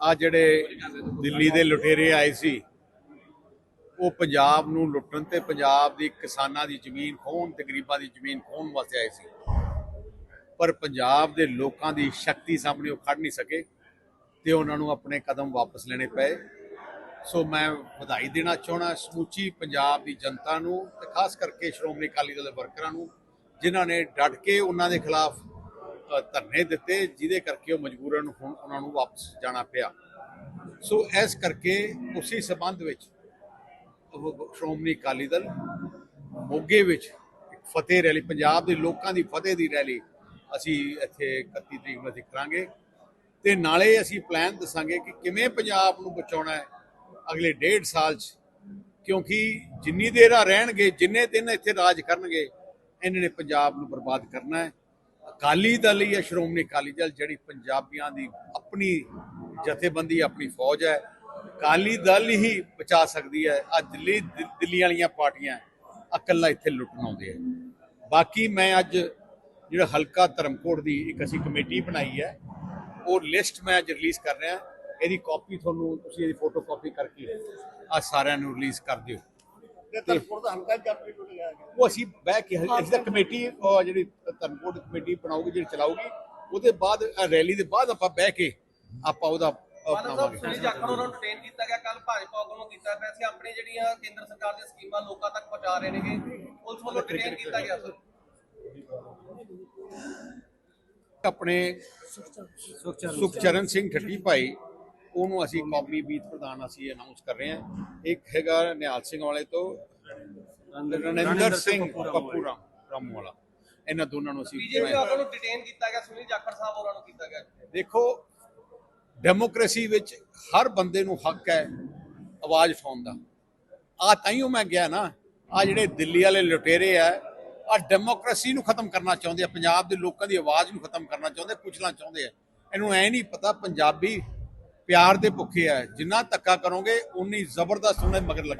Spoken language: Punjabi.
ਆ ਜਿਹੜੇ ਦਿੱਲੀ ਦੇ ਲੁਟੇਰੇ ਆਏ ਸੀ, ਉਹ ਪੰਜਾਬ ਨੂੰ ਲੁੱਟਣ ਤੇ ਪੰਜਾਬ ਦੀ ਕਿਸਾਨਾਂ ਦੀ ਜ਼ਮੀਨ ਖੋਹਣ ਤੇ ਗਰੀਬਾਂ ਦੀ ਜ਼ਮੀਨ ਖੋਹਣ ਵਾਸਤੇ ਆਏ ਸੀ। ਪਰ ਪੰਜਾਬ ਦੇ ਲੋਕਾਂ ਦੀ ਸ਼ਕਤੀ ਸਾਹਮਣੇ ਉਹ ਖੜ ਨਹੀਂ ਸਕੇ ਤੇ ਉਹਨਾਂ ਨੂੰ ਆਪਣੇ ਕਦਮ ਵਾਪਸ ਲੈਣੇ ਪਏ। ਸੋ ਮੈਂ ਵਧਾਈ ਦੇਣਾ ਚਾਹਣਾ ਸਮੁੱਚੀ ਪੰਜਾਬ ਦੀ ਜਨਤਾ ਨੂੰ ਤੇ ਖਾਸ ਕਰਕੇ ਸ਼੍ਰੋਮਣੀ ਅਕਾਲੀ ਦਲ ਦੇ ਵਰਕਰਾਂ ਨੂੰ, ਜਿਨ੍ਹਾਂ ਨੇ ਡਟ ਕੇ ਉਹਨਾਂ ਦੇ ਖਿਲਾਫ ਧਰਨੇ ਦਿੱਤੇ, ਜਿਹਦੇ ਕਰਕੇ ਉਹ ਮਜਬੂਰਨ ਹੁਣ ਉਹਨਾਂ ਨੂੰ ਵਾਪਸ ਜਾਣਾ ਪਿਆ। ਸੋ ਇਸ ਕਰਕੇ ਉਸੇ ਸਬੰਧ ਵਿੱਚ ਸ਼੍ਰੋਮਣੀ ਅਕਾਲੀ ਦਲ ਮੋਗੇ ਵਿੱਚ ਫਤਿਹ ਰੈਲੀ, ਪੰਜਾਬ ਦੇ ਲੋਕਾਂ ਦੀ ਫਤਿਹ ਦੀ ਰੈਲੀ ਅਸੀਂ ਇੱਥੇ 31 ਤਰੀਕ ਨੂੰ ਅਸੀਂ ਕਰਾਂਗੇ। ਤੇ ਨਾਲੇ ਅਸੀਂ ਪਲਾਨ ਦੱਸਾਂਗੇ ਕਿ ਕਿਵੇਂ ਪੰਜਾਬ ਨੂੰ ਬਚਾਉਣਾ ਹੈ ਅਗਲੇ ਡੇਢ ਸਾਲ 'ਚ। ਕਿਉਂਕਿ ਜਿੰਨੀ ਦੇਰ ਆ ਰਹਿਣਗੇ, ਜਿੰਨੇ ਦਿਨ ਇੱਥੇ ਰਾਜ ਕਰਨਗੇ ਇਹਨਾਂ ਨੇ ਪੰਜਾਬ ਨੂੰ ਬਰਬਾਦ ਕਰਨਾ ਹੈ। ਅਕਾਲੀ ਦਲ ਜਾਂ ਸ਼੍ਰੋਮਣੀ ਅਕਾਲੀ ਦਲ ਜਿਹੜੀ ਪੰਜਾਬੀਆਂ ਦੀ ਆਪਣੀ ਜਥੇਬੰਦੀ, ਆਪਣੀ ਫੌਜ ਹੈ। ਅਕਾਲੀ ਦਲ ਹੀ ਬਚਾ ਸਕਦੀ ਹੈ। ਆ ਦਿੱਲੀ ਦਿੱਲੀ ਵਾਲੀਆਂ ਪਾਰਟੀਆਂ ਇਕੱਲਾ ਇੱਥੇ ਲੁੱਟਣ ਆਉਂਦੇ ਆ। ਬਾਕੀ ਮੈਂ ਅੱਜ ਜਿਹੜਾ ਹਲਕਾ ਧਰਮਕੋਟ ਦੀ ਇੱਕ ਅਸੀਂ ਕਮੇਟੀ ਬਣਾਈ ਹੈ, ਉਹ ਲਿਸਟ ਮੈਂ ਅੱਜ ਰਿਲੀਜ਼ ਕਰ ਰਿਹਾ। ਇਹਦੀ ਕਾਪੀ ਤੁਹਾਨੂੰ ਤੁਸੀਂ ਇਹਦੀ ਫੋਟੋ ਕਾਪੀ ਕਰਕੇ ਆ ਸਾਰਿਆਂ ਨੂੰ ਰਿਲੀਜ਼ ਕਰ ਦਿਓ। ਤੇ ਧਰਮਪੁਰ ਦਾ ਹਲਕਾ ਜਾਪੀ ਟੁੱਟ ਗਿਆ ਹੈ। ਉਹ ਅਸੀਂ ਬਹਿ ਕੇ ਅਸੀਂ ਤਾਂ ਕਮੇਟੀ ਉਹ ਜਿਹੜੀ ਧਰਮਕੋਟ ਕਮੇਟੀ ਬਣਾਉਗੀ ਜਿਹੜੀ ਚਲਾਊਗੀ ਉਹਦੇ ਬਾਅਦ ਆਹ ਰੈਲੀ ਦੇ ਬਾਅਦ ਆਪਾਂ ਬਹਿ ਕੇ ਆਪਾਂ ਉਹਦਾ ਉਹ ਮਾਨ ਸਾਹਿਬ ਬਣਾਵਾਂਗੇ। ਸੁਨੀਲ ਜਾਖੜ ਉਹਨਾਂ ਨੂੰ ਡਿਟੇਨ ਕੀਤਾ ਗਿਆ। ਕੱਲ ਭਾਜਪਾ ਵੱਲੋਂ ਕੀਤਾ ਪਿਆ ਸੀ। ਆਪਣੀ ਜਿਹੜੀਆਂ ਕੇਂਦਰ ਸਰਕਾਰ ਦੀਆਂ ਸਕੀਮਾਂ ਲੋਕਾਂ ਤੱਕ ਪਹੁੰਚਾ ਰਹੇ ਨੇਗੇ। ਪੁਲਿਸ ਵੱਲੋਂ ਡਿਟੇਨ ਕੀਤਾ ਗਿਆ ਸਰ। ਆਪਣੇ ਸੁਖਚਰਨ ਸਿੰਘ ਠੱਟੀ ਭਾਈ ਉਹਨੂੰ ਅਸੀਂ ਕੌਮੀ ਬੀਤ ਪ੍ਰਧਾਨ ਅਸੀਂ ਅਨਾਉਂਸ ਕਰ ਰਹੇ ਹਾਂ। ਇੱਕ ਹੈਗਾ ਨਿਹਾਲ ਸਿੰਘ ਵਾਲੇ ਤੋਂ ਰਣਿੰਦਰ ਸਿੰਘ ਪੱਪੂ ਰਾਮ ਵਾਲਾ ਇਹਨਾਂ ਦੋਨਾਂ ਨੂੰ ਅਸੀਂ ਬੀਜੇਪੀ ਵੱਲੋਂ ਨੂੰ ਡਿਟੇਨ ਕੀਤਾ ਗਿਆ ਸੁਨੀਲ ਜਾਖੜ ਸਾਹਿਬ ਉਹਨਾਂ ਨੂੰ ਕੀਤਾ ਗਿਆ। ਦੇਖੋ ਡੈਮੋਕ੍ਰੇਸੀ ਵਿੱਚ ਹਰ ਬੰਦੇ ਨੂੰ ਹੱਕ ਹੈ ਆਵਾਜ਼ ਉਠਾਉਣ ਦਾ। ਆ ਤਾਈਓ ਮੈਂ ਗਿਆ ਨਾ ਆ ਜਿਹੜੇ ਦਿੱਲੀ ਵਾਲੇ ਲੁਟੇਰੇ ਆ ਆ ਡੈਮੋਕ੍ਰੇਸੀ ਨੂੰ ਖਤਮ ਕਰਨਾ ਚਾਹੁੰਦੇ ਆ ਪੰਜਾਬ ਦੇ ਲੋਕਾਂ ਦੀ ਆਵਾਜ਼ ਨੂੰ ਖਤਮ ਕਰਨਾ ਚਾਹੁੰਦੇ ਕੁਚਲਣਾ ਚਾਹੁੰਦੇ ਆ। ਇਹਨੂੰ ਐ ਨਹੀਂ ਪਤਾ ਪੰਜਾਬੀ ਪਿਆਰ ਦੇ ਭੁੱਖੇ ਆ ਜਿੰਨਾ ਧੱਕਾ ਕਰੋਗੇ ਉਨੀ ਜ਼ਬਰਦਸਤ ਉਹਨੇ ਮਗਰ ਲੱਗ।